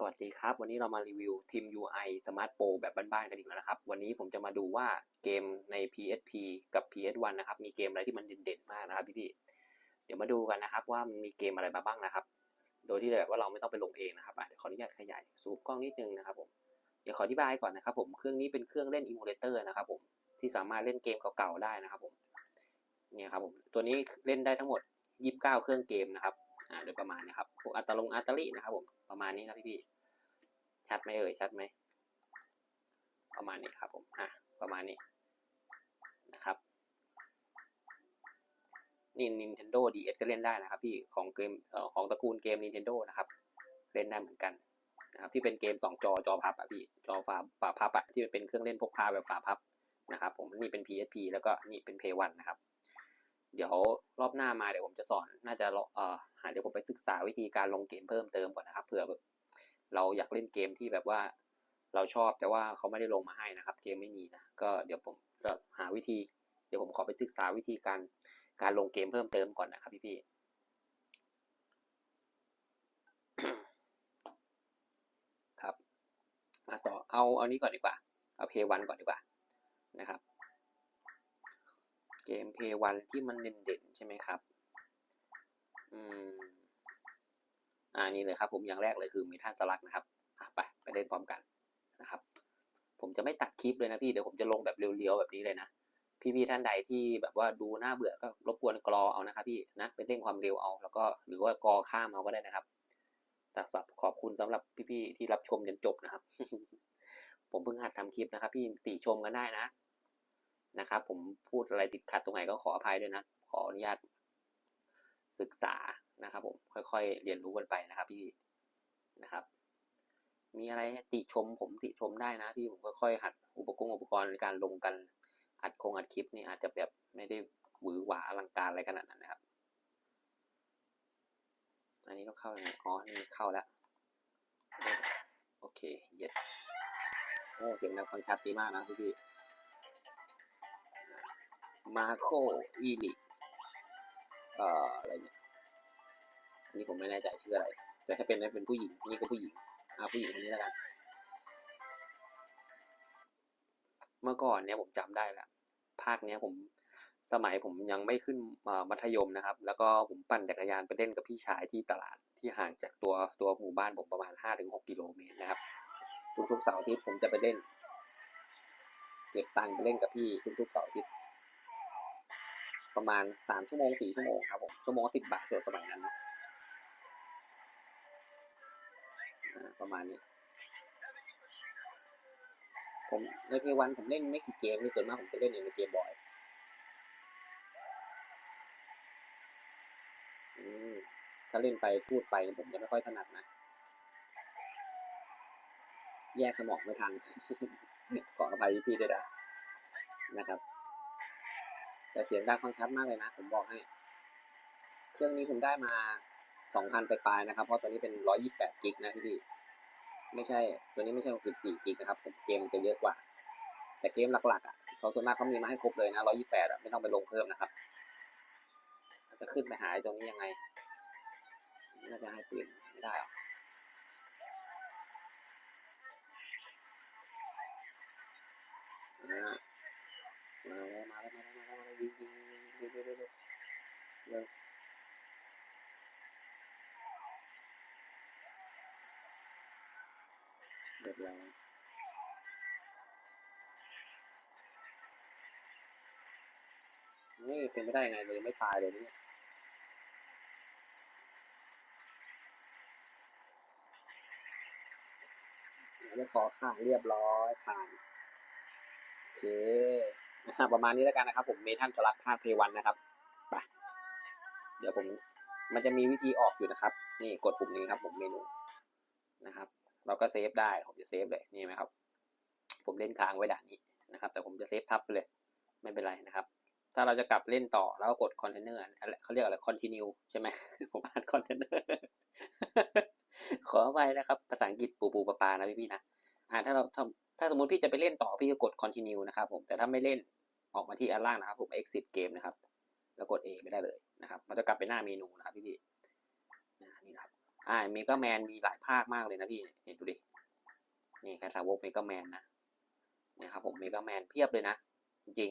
สวัสดีครับ วันนี้เรามารีวิวทีม UI Smart Pro แบบบ้านๆกันอีกแล้วนะครับ วันนี้ผมจะมาดูว่าเกมใน PSP กับ PS1 นะครับ มีเกมอะไรที่มันเด่นๆมากนะครับพี่ๆเดี๋ยวมาดูกันนะครับว่ามันมีเกมอะไรมาบ้างนะครับ โดยที่แบบว่าเราไม่ต้องไปลงเองนะครับเดี๋ยวขออนุญาตขยายซูมกล้องนิดนึงนะครับผมเดี๋ยวขออธิบายก่อนนะครับ ผมเครื่องนี้เป็นเครื่องเล่นอิมูเลเตอร์นะครับผมที่สามารถเล่นเกมเก่าๆได้นะครับผมเนี่ยครับผมตัวนี้เล่นได้ทั้งหมด 29 เครื่องเกมนะครับ โดยประมาณนี้ครับพวกอัตลงอัตลินะครับผมประมาณนี้นะพี่ๆชัดไหมเอ่ยชัดไหมประมาณนี้ครับผมอะประมาณนี้นะครับนี่ Nintendo DS ก็เล่นได้นะครับพี่ของเกมออของตระกูลเกม Nintendo นะครับ เล่นได้เหมือนกันนะครับที่เป็นเกมสองจอจอพับอะพี่จอฝาฝาพับอะที่เป็นเครื่องเล่นพกพาแบบฝาพับนะครับผมนี่เป็น PSP แล้วก็นี่เป็น Play 1นะครับ เดี๋ยวรอบหน้ามาเดี๋ยวผมจะสอน น่าจะเอ่อหาเดี๋ยวผมไปศึกษาวิธีการลงเกมเพิ่มเติมก่อนนะครับเผื่อเราอยากเล่นเกมที่แบบว่าเราชอบแต่ว่าเขาไม่ได้ลงมาให้นะครับ เกมไม่มีนะก็เดี๋ยวผมจะหาวิธี เดี๋ยวผมขอไปศึกษาวิธีการการลงเกมเพิ่มเติมก่อนนะครับพี่ๆครับ มาต่อเอาเอานี้ก่อนดีกว่า เอาเพย์วันก่อนดีกว่านะครับ เกมเพย์วันที่มันเด่นๆใช่ไหมครับอืมอ่านี่เลยครับผมอย่างแรกเลยคือเมทัลสลักนะครับไปไปเล่นพร้อมกันนะครับ ผมจะไม่ตัดคลิปเลยนะพี่เดี๋ยวผมจะลงแบบเรียวๆแบบนี้เลยนะพี่ๆท่านใดที่แบบว่าดูน่าเบื่อก็รบกวนกรอเอานะครับพี่นะไปเร่งความเร็วเอาแล้วก็หรือว่ากรอข้ามเอาก็ได้นะครับแต่สับขอบคุณสำหรับพี่ๆที่รับชมจนจบนะครับ ผมเพิ่งหัดทำคลิปนะครับ พี่ติชมกันได้นะ นะครับ ผมพูดอะไรติดขัดตรงไหนก็ขออภัยด้วยนะ ขออนุญาตศึกษานะครับ ผมค่อยๆ เรียนรู้กันไปนะครับ พี่นะครับ มีอะไรติชม ผมติชมได้นะ พี่ผมค่อยๆหัดอุปกรณ์อุปกรณ์ในการลงกันอัดคงอัดคลิปนี่อาจจะแบบไม่ได้หวือหวาอลังการอะไรขนาดนั้นนะครับ อันนี้ต้องเข้ายังไงอ๋อนี่เข้าแล้วโอเคเย็ดโอ้เสียงดังฟังชัดดีมากนะพี่ มาโควีลิเอ่ออะไรเนี่ยอันนี้ผมไม่แน่ใจชื่ออะไร แต่ถ้าเป็นเป็นผู้หญิงนี่ก็ผู้หญิงอาผู้หญิงคนนี้แล้วกันเมื่อก่อนเนี่ยผมจำได้ละภาคเนี้ยผมสมัยผมยังไม่ขึ้นมัธยมนะครับ แล้วก็ผมปั่นจักรยานไปเล่นกับพี่ชายที่ตลาดที่ห่างจากตัวตัวหมู่บ้านผมประมาณห้าถึงหกกิโลเมตรนะครับ ทุกๆเสาร์อาทิตย์ผมจะไปเล่น เก็บตังค์ไปเล่นกับพี่ทุกๆเสาร์อาทิตย์ ประมาณสามชั่วโมงสี่ชั่วโมงครับผมชั่วโมงสิบบาทส่วนสมัยนั้นนะประมาณนี้ผมในเพวันผมเล่นไม่กี่เกมนี่ส่วนมากผมจะเล่นในเกมบ่อยถ้าเล่นไปพูดไปผมจะไม่ค่อยถนัดนะ แยกสมองไม่ทันขออภัยพี่ด้วยนะนะครับ แต่เสียงดังฟังชัดมากเลยนะ ผมบอกให้ เครื่องนี้ผมได้มาสองพันปลายๆนะครับ เพราะตอนนี้เป็นร้อยยี่แปดกิกนะพี่พี่ไม่ใช่ ตัวนี้ไม่ใช่64กิกนะครับผมเกมจะเยอะกว่า แต่เกมหลักๆอะเขาส่วนมากเขามีมาให้ครบเลยนะ128อะไม่ต้องไปลงเพิ่มนะครับ จะขึ้นไปหายตรงนี้ยังไง น่าจะให้เปลี่ยนไม่ได้หรอ มาแล้วมาแล้วมาแล้วมาแล้วยิงยิงยิงเร็วเร็วเร็วเร็วเรียบร้อยนี่เป็นไม่ได้ไงเลยไม่ตายเลยเนี่ยแล้วขอข้างเรียบร้อยผ่านโอเค ประมาณนี้แล้วกันนะครับ ผมเมทัลสลักภาคเพวันนะครับไปเดี๋ยวผมมันจะมีวิธีออกอยู่นะครับ นี่กดปุ่มนี้ครับ ผมเมนูนะครับ เราก็เซฟได้ผมจะเซฟเลยนี่ไหมครับ ผมเล่นค้างไว้ด่านนี้นะครับ แต่ผมจะเซฟทับไปเลย ไม่เป็นไรนะครับ ถ้าเราจะกลับเล่นต่อแล้วก็กดคอนเทนเนอร์เขาเรียกอะไรคอนติเนียใช่ไหมผมอ่านคอนเทนเนอร์ขอไปนะครับภาษาอังกฤษปูปูปลาปานะพี่ๆนะอ่าถ้าเราถ้าถ้าสมมติพี่จะไปเล่นต่อพี่ก็กด continue นะครับผมแต่ถ้าไม่เล่น ออกมาที่อันล่างนะครับผม exit เกมนะครับ แล้วกด A ไม่ได้เลยนะครับมันจะกลับไปหน้าเมนูนะครับพี่ๆนะนี่นะครับอ่าเมกาแมนมีหลายภาคมากเลยนะพี่เนี่ยดูดินี่แค่สาวกเมกาแมนนะเนี่ยครับผมเมกาแมนเพียบเลยนะ จริง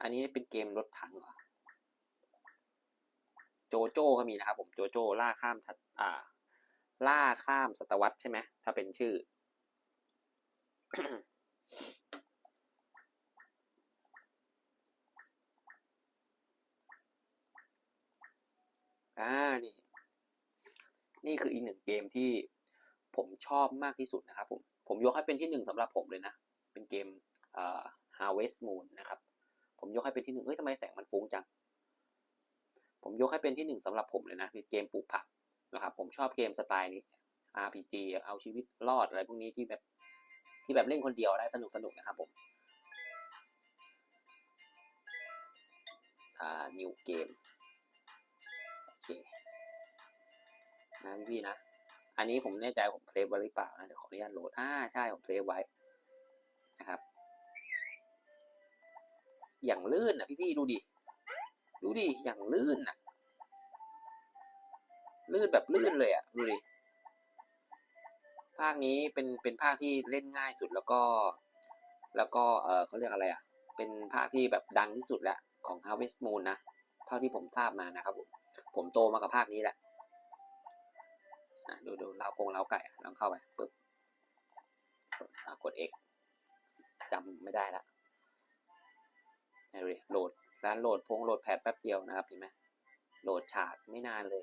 อันนี้เป็นเกมรถถังเหรอโจโจ้ก็มีนะครับผมโจโจ้ล่าข้ามทัอ่า ล่าข้ามศตวรรษใช่ไหมถ้าเป็นชื่อ อ่านี่ นี่คืออีกหนึ่งเกมที่ผมชอบมากที่สุดนะครับผม ผมยกให้เป็นที่หนึ่งสำหรับผมเลยนะ เป็นเกมเอ่อ Harvest Moon นะครับ ผมยกให้เป็นที่หนึ่งเฮ้ยทำไมแสงมันฟุ้งจัง ผมยกให้เป็นที่หนึ่งสำหรับผมเลยนะเป็นเกมปลูกผักนะครับ ผมชอบเกมสไตล์นี้ RPG เอาชีวิตรอดอะไรพวกนี้ที่แบบที่แบบเล่นคนเดียวได้สนุกสนุกนะครับผมอ่า new game นะพี่นะ อันนี้ผมแน่ใจผมเซฟไว้หรือเปล่านะเดี๋ยวขออนุญาตโหลดอ่าใช่ผมเซฟไว้นะครับ อย่างลื่นอะพี่ๆดูดิดูดิอย่างลื่นอะลื่นแบบลื่นเลยอะดูดิภาคนี้เป็นเป็นภาคที่เล่นง่ายสุดแล้วก็ แล้วก็เออเขาเรียกอะไรอะเป็นภาคที่แบบดังที่สุดแหละของ Harvest Moon นะ เท่าที่ผมทราบมานะครับผม ผมโตมากับภาคนี้แหละดูดูเล้ากงเล้าไก่ลองเข้าไปปึ๊บอะกด X จำไม่ได้ละเฮ้ยโหลดร้านโหลดพงโหลดแพดแป๊บเดียวนะครับเห็นไหมโหลดฉากไม่นานเลย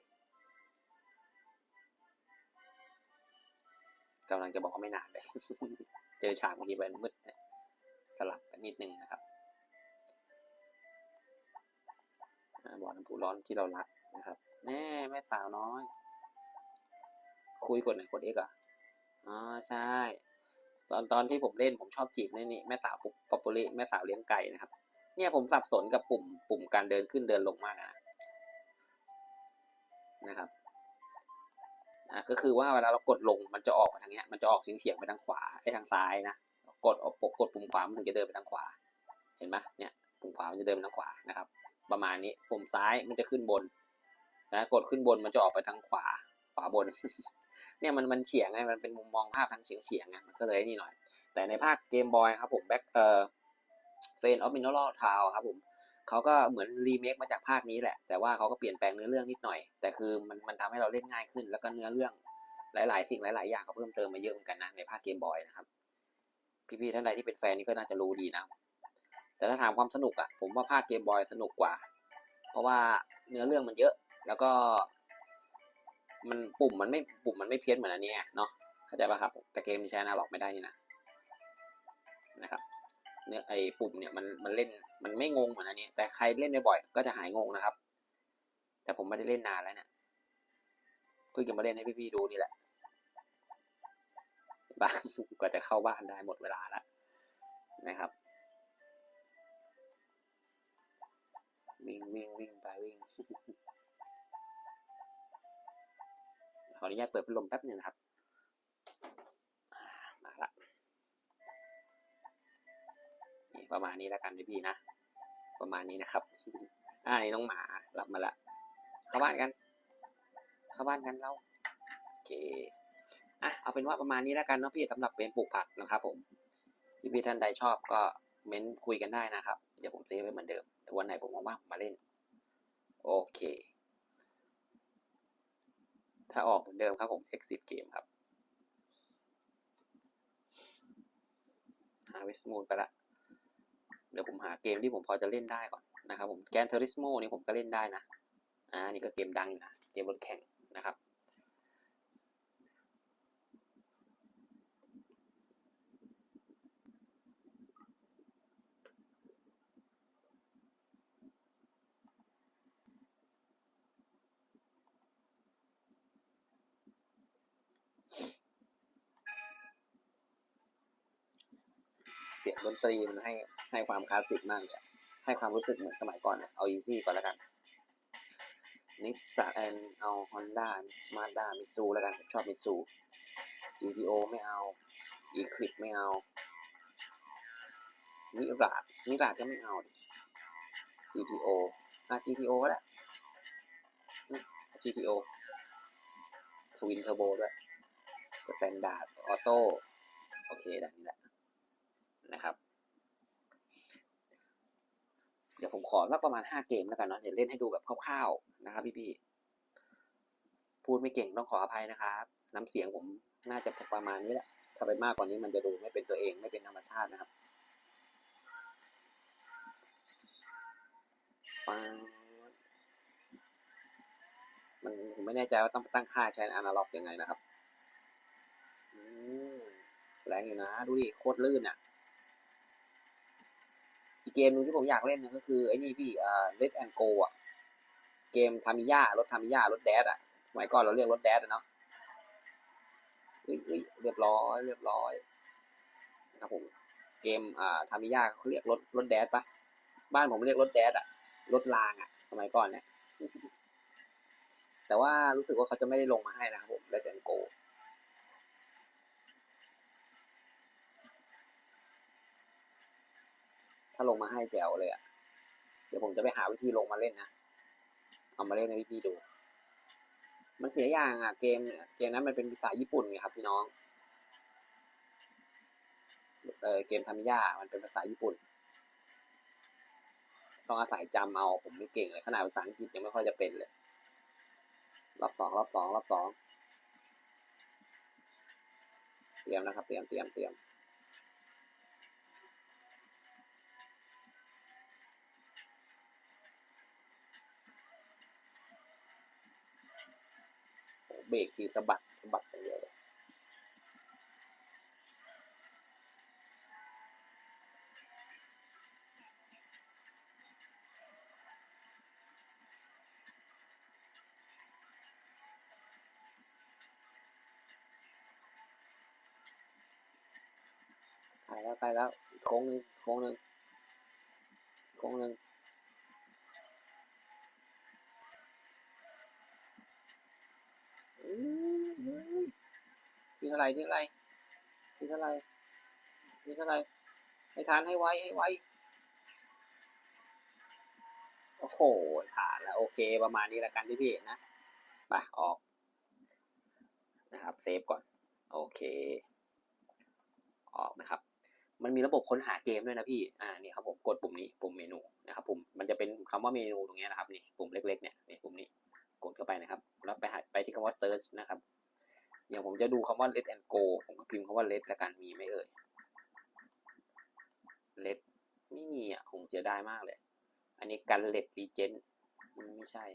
กำลังจะบอกว่าไม่นานเลย เจอฉากบางทีมันมืดสลับกันนิดนึงนะครับบ่อน้ำพุร้อนที่เรารัก แน่แม่สาวน้อย คุยกดไหนกด X อะอ๋อใช่ ตอนตอนที่ผมเล่นผมชอบจีบนี่นี่แม่สาวปุ๊บป๊อปปูล่แม่สาวเลี้ยงไก่นะครับ เนี่ยผมสับสนกับปุ่มปุ่มการเดินขึ้นเดินลงมากนะนะครับอะก็คือว่าเวลาเรากดลงมันจะออกมาทางเนี้ยมันจะออกเฉียงเฉียงๆไปทางขวาไอ้ทางซ้ายนะกดออกกดปุ่มขวามันถึงจะเดินไปทางขวา เห็นไหมเนี่ยปุ่มขวามันจะเดินไปทางขวานะครับ ประมาณนี้ปุ่มซ้ายมันจะขึ้นบน นะกดขึ้นบนมันจะออกไปทางขวาขวาบน เนี่ยมันมันเฉียงไงมันเป็นมุมมองภาพทางเฉียงเฉียงไงมันก็เลยนี่หน่อย แต่ในภาคเกมบอยครับผมแบ็คเอ่อเฟนออฟมินอลทาวครับผมเขาก็เหมือนรีเมคมาจากภาคนี้แหละ แต่ว่าเขาก็เปลี่ยนแปลงเนื้อเรื่องนิดหน่อย แต่คือมันมันทำให้เราเล่นง่ายขึ้น แล้วก็เนื้อเรื่องหลาย ๆ สิ่งหลาย ๆ อย่างเขาเพิ่มเติมมาเยอะเหมือนกันนะในภาคเกมบอยนะครับ พี่ ๆ ท่านใดที่เป็นแฟนนี่ก็น่าจะรู้ดีนะ แต่ถ้าถามความสนุกอะผมว่าภาคเกมบอยสนุกกว่า เพราะว่าเนื้อเรื่องมันเยอะ แล้วก็มันปุ่มมันไม่ปุ่มมันไม่เพี้ยนเหมือนอันนี้เนาะเข้าใจป่ะครับ แต่เกมมันใช้นาล็อกไม่ได้นี่นะนะครับเนี่ยไอ้ปุ่มเนี่ยมันมันเล่นมันไม่งงเหมือนอันนี้ แต่ใครเล่นบ่อยๆก็จะหายงงนะครับ แต่ผมไม่ได้เล่นนานแล้วเนี่ยเพิ่งจะมาเล่นให้พี่ๆดูนี่แหละบ้างกว่าจะเข้าบ้านได้หมดเวลาแล้วนะครับ วิ่งวิ่งวิ่งไปวิ่ง ขออนุญาตเปิดพัดลมแป๊บหนึ่งนะครับ มาละนี่ประมาณนี้แล้วกันพี่นะ ประมาณนี้นะครับอ่านี่น้องหมาหลับมาละ เข้าบ้านกัน เข้าบ้านกันเราโอเคอะเอาเป็นว่าประมาณนี้แล้วกันเนาะพี่สำหรับเป็นปลูกผักนะครับ ผมพี่พี่ท่านใดชอบก็เม้นคุยกันได้นะครับ เดี๋ยวผมเซฟไว้เหมือนเดิมแต่วันไหนผมว่างๆมาเล่น โอเค ถ้าออกเหมือนเดิมครับผม exit เกมครับ Harvest Moon ไปละเดี๋ยวผมหาเกมที่ผมพอจะเล่นได้ก่อนนะครับผม Gran Turismo นี่ผมก็เล่นได้นะอ่านี่ก็เกมดังนะเกมรถแข่งนะครับ สียงดนตรีมันให้ให้ความคลาสสิกมากเลยให้ความรู้สึกเหมือนสมัยก่อน เอาอีซี่ก่อนแล้วกันนิสสันเอาฮอนด้ามาด้ามิซูแล้วกันผมชอบมิซู GTO ไม่เอา e c l i p ไม่เอามิราดมิราดก็ไม่เอา GTO อะ GTO ก็ได้อืม GTO ทวินเทอร์โบด้วยสแตนดาร์ดออโต้โอเคแบบนี้แหละ นะครับ เดี๋ยวผมขอสักประมาณห้าเกมแล้วกันเนาะเดี๋ยวเล่นให้ดูแบบคร่าวๆนะครับพี่ๆพูดไม่เก่งต้องขออภัยนะครับน้ำเสียงผมน่าจะประมาณนี้แหละถ้าไปมากกว่านี้มันจะดูไม่เป็นตัวเองไม่เป็นธรรมชาตินะครับปังมันผมไม่แน่ใจว่าต้องตั้งค่าใช้อนาล็อกยังไงนะครับแรงอยู่นะ ดูดิโคตรลื่นอะ เกมหนึ่งที่ผมอยากเล่นเนี่ยก็คือไอ้นี่พี่อ่า Let and Go อะ เกมทามิยารถทามิยารถแดดอะสมัยก่อนเราเรียกรถแดดอะเนาะเฮ้ยเฮ้ยเรียบร้อยเรียบร้อยนะครับผมเกมอ่าทามิยาเขาเรียกรถรถแดดปะบ้านผมเรียกรถแดดอะรถรางอะสมัยก่อนเนี่ยแต่ว่ารู้สึกว่าเขาจะไม่ได้ลงมาให้นะครับผม Let and Go ถ้าลงมาให้แจ๋วเลยอะ เดี๋ยวผมจะไปหาวิธีลงมาเล่นนะ เอามาเล่นให้พี่ๆดู มันเสียอย่างอะเกมเนี่ยเกมนั้นมันเป็นภาษาญี่ปุ่นไงครับพี่น้อง เออเกมทามิยามันเป็นภาษาญี่ปุ่น ต้องอาศัยจำเอาผมไม่เก่งเลยขนาดภาษาอังกฤษยังไม่ค่อยจะเป็นเลย รอบสองรอบสองรอบสองเตรียมนะครับ เตรียมเตรียมเตรียม เบรกทีสะบัดสะบัดอย่างเดียวเลยไปแล้วไปแล้วโค้งหนึ่งโค้งหนึ่งโค้งหนึ่ง อื้อหือทิ้งอะไรทิ้งอะไรทิ้งอะไรทิ้งอะไรให้ทานให้ไวให้ไวโอ้โหผ่านแล้วโอเคประมาณนี้ละกันพี่พี่ๆนะไปออกนะครับเซฟก่อน โอเค ออกนะครับ มันมีระบบค้นหาเกมด้วยนะพี่ อ่านี่ครับผมกดปุ่มนี้ปุ่มเมนูนะครับปุ่มมันจะเป็นคำว่าเมนูตรงนี้นะครับนี่ปุ่มเล็กๆเนี่ยนี่ปุ่มนี้ กดเข้าไปนะครับ แล้วไปหาไปที่คำว่า search นะครับ อย่างผมจะดูคำว่า let and go ผมก็พิมพ์คำว่า let แล้วกันมีไหมเอ่ย let ไม่มีอะ ผมเสียดายมากเลย อันนี้กัน let legend มันไม่ใช่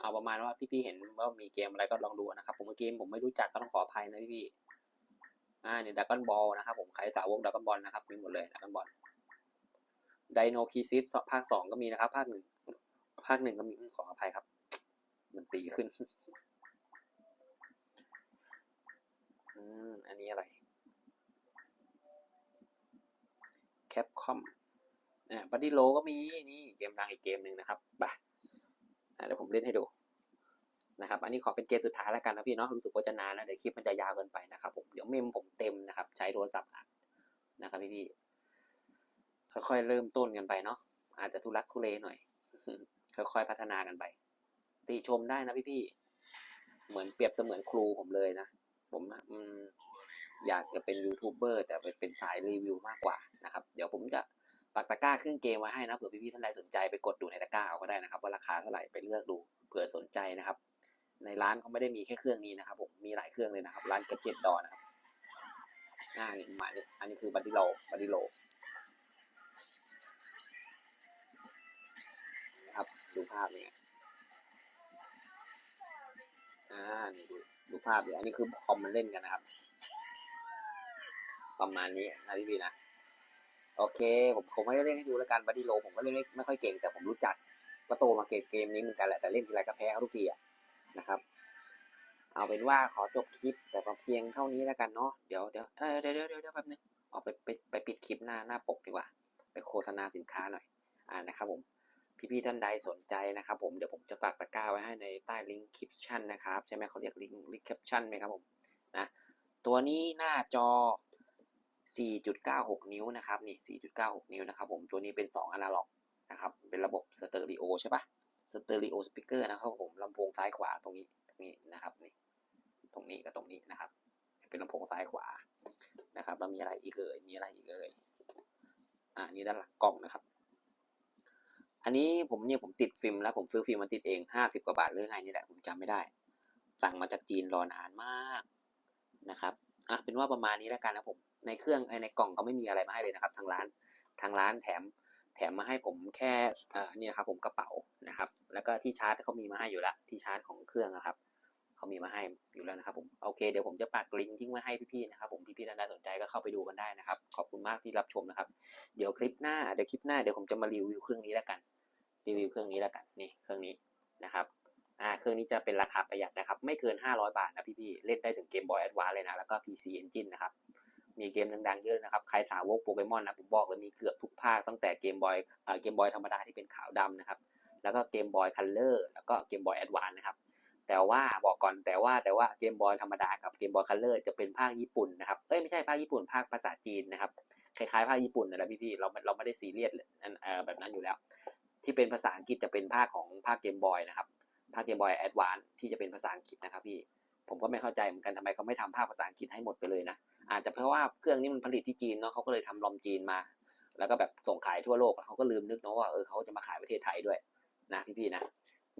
เอาประมาณว่าพี่ๆเห็นว่ามีเกมอะไรก็ลองดูนะครับ ผมเกมผมไม่รู้จักก็ต้องขออภัยนะพี่ๆอ่าเนี่ยดักกอนบอลนะครับผมใครสาวกดักกอนบอลนะครับมีหมดเลยดักกอนบอล ไดโนคีซิสภาคสองก็มีนะครับ ภาคหนึ่งภาคหนึ่งก็มีขออภัยครับ มันตีขึ้นอืมอันนี้อะไรแคปคอมอ่าบัดดี้โลก็มีนี่เกมดังอีกเกมหนึ่งนะครับไปอะเดี๋ยวผมเล่นให้ดูนะครับ อันนี้ขอเป็นเกมสุดท้ายแล้วกันนะพี่เนาะ รู้สึกว่าจะนานแล้วเดี๋ยวคลิปมันจะยาวเกินไปนะครับผม เดี๋ยวเมมผมเต็มนะครับ ใช้โทรศัพท์อัดนะครับพี่พี่ ค่อยๆเริ่มต้นกันไปเนาะอาจจะทุลักทุเลหน่อย ค่อยๆพัฒนากันไปติชมได้นะพี่ๆเหมือนเปรียบเสมือนครูผมเลยนะผมอยากจะเป็นยูทูบเบอร์แต่เป็นสายรีวิวมากกว่านะครับ เดี๋ยวผมจะปักตะกร้าขึ้นเกมไว้ให้นะเผื่อพี่ๆท่านใดสนใจไปกดดูในตะกร้าเอาก็ได้นะครับ ว่าราคาเท่าไหร่ไปเลือกดูเผื่อสนใจนะครับ ในร้านเขาไม่ได้มีแค่เครื่องนี้นะครับ ผมมีหลายเครื่องเลยนะครับ ร้านกระเจ็ดดอนะครับอ่านี่มาอันนี้คือบัตติโลบัตติโล ดูภาพเนี่ยอ่านี่ดูดูภาพดิอันนี้คือคอมมันเล่นกันนะครับ ประมาณนี้นะพี่ๆนะโอเค ผมคงไม่ได้เล่นให้ดูแล้วกันบัตติโลผมก็เล่นไม่ไม่ค่อยเก่งแต่ผมรู้จักก็โตมาเกมเกมนี้เหมือนกันแหละแต่เล่นทีไรก็แพ้เขาทุกทีอะนะครับ เอาเป็นว่าขอจบคลิปแต่เพียงเท่านี้แล้วกันเนาะเดี๋ยวเดี๋ยวเออเดี๋ยวเดี๋ยวเดี๋ยวเดี๋ยวแป๊บนึงออกไปไปไปปิดคลิปหน้าหน้าปกดีกว่า ไปโฆษณาสินค้าหน่อยอ่านะครับผม พี่ๆท่านใดสนใจนะครับ ผมเดี๋ยวผมจะปักตะกร้าไว้ให้ในใต้ลิงก์คลิปชั่นนะครับใช่ไหมเขาเรียกลิงก์ลิงก์แคปชั่นไหมครับผมนะตัวนี้หน้าจอ 4.96 นิ้วนะครับนี่ 4.96 นิ้วนะครับผมตัวนี้เป็น 2 อนาล็อกนะครับเป็นระบบสเตอริโอใช่ปะสเตอริโอสปีกเกอร์นะครับผมลำโพงซ้ายขวาตรงนี้ตรงนี้นะครับนี่ตรงนี้กับตรงนี้นะครับ เป็นลำโพงซ้ายขวานะครับแล้วมีอะไรอีกเอ่ยมีอะไรอีกเอ่ยอ่านี่ด้านหลังกล้องนะครับ อันนี้ผมเนี่ยผมติดฟิล์มแล้วผมซื้อฟิล์มมาติดเองห้าสิบกว่าบาทหรือไงนี่แหละผมจำไม่ได้ สั่งมาจากจีนรอนานมากนะครับอะเป็นว่าประมาณนี้แล้วกันนะผมในเครื่องไอในกล่องเขาไม่มีอะไรมาให้เลยนะครับ ทางร้านทางร้านแถมแถมมาให้ผมแค่เอ่อนี่นะครับผมกระเป๋านะครับ แล้วก็ที่ชาร์จเขามีมาให้อยู่แล้วที่ชาร์จของเครื่องนะครับเขามีมาให้อยู่แล้วนะครับผมโอเคเดี๋ยวผมจะปักลิงก์ทิ้งไว้ให้พี่ๆนะครับผมพี่ๆท่านใดสนใจก็เข้าไปดูกันได้นะครับ ขอบคุณมากที่รับชมนะครับ เดี๋ยวคลิปหน้าเดี๋ยวคลิปหน้าเดี๋ยวผมจะมารีวิวเครื่องนี้แล้วกัน รีวิวเครื่องนี้แล้วกันนี่เครื่องนี้นะครับอ่าเครื่องนี้จะเป็นราคาประหยัดนะครับ ไม่เกิน 500 บาทนะพี่ๆเล่นได้ถึงเกมบอยแอดวานเลยนะ แล้วก็ PC Engine นะครับ มีเกมดังๆเยอะนะครับ ใครสาวกโปเกมอนนะผมบอกเลยมีเกือบทุกภาคตั้งแต่เกมบอยเอ่อเกมบอยธรรมดาที่เป็นขาวดำนะครับ แล้วก็เกมบอยคัลเลอร์แล้วก็เกมบอยแอดวานนะครับแต่ว่าบอกก่อนแต่ว่าแต่ว่าเกมบอยธรรมดากับเกมบอยคัลเลอร์จะเป็นภาคญี่ปุ่นนะครับเอ้ยไม่ใช่ภาคญี่ปุ่นภาคภาษาจีนนะครับคล้ายๆภาคญี่ปุ่นนะพี่ๆเราเราไม่ได้ซีเรียสเออแบบนั้นอยู่แล้ว ที่เป็นภาษาอังกฤษจะเป็นภาคของภาคเกมบอยนะครับ ภาคเกมบอยแอดวานที่จะเป็นภาษาอังกฤษนะครับพี่ ผมก็ไม่เข้าใจเหมือนกันทำไมเขาไม่ทำภาคภาษาอังกฤษให้หมดไปเลยนะ อาจจะเพราะว่าเครื่องนี้มันผลิตที่จีนเนาะเขาก็เลยทำลอมจีนมา แล้วก็แบบส่งขายทั่วโลกเขาก็ลืมนึกเนาะว่าเออเขาจะมาขายประเทศไทยด้วยนะพี่ๆนะ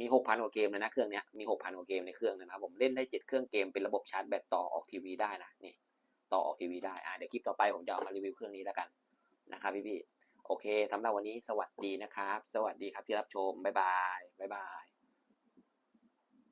มีหกพันกว่าเกมเลยนะเครื่องนี้มีหกพันกว่าเกมในเครื่องนะครับผมเล่นได้เจ็ดเครื่องเกมเป็นระบบชาร์จแบตต่อออกทีวีได้นะนี่ต่อออกทีวีได้อ่าเดี๋ยวคลิปต่อไปผมจะเอามารีวิวเครื่องนี้แล้วกันนะครับพี่ๆ โอเคสำหรับวันนี้สวัสดีนะครับ สวัสดีครับที่รับชม บ๊ายบาย บ๊ายบาย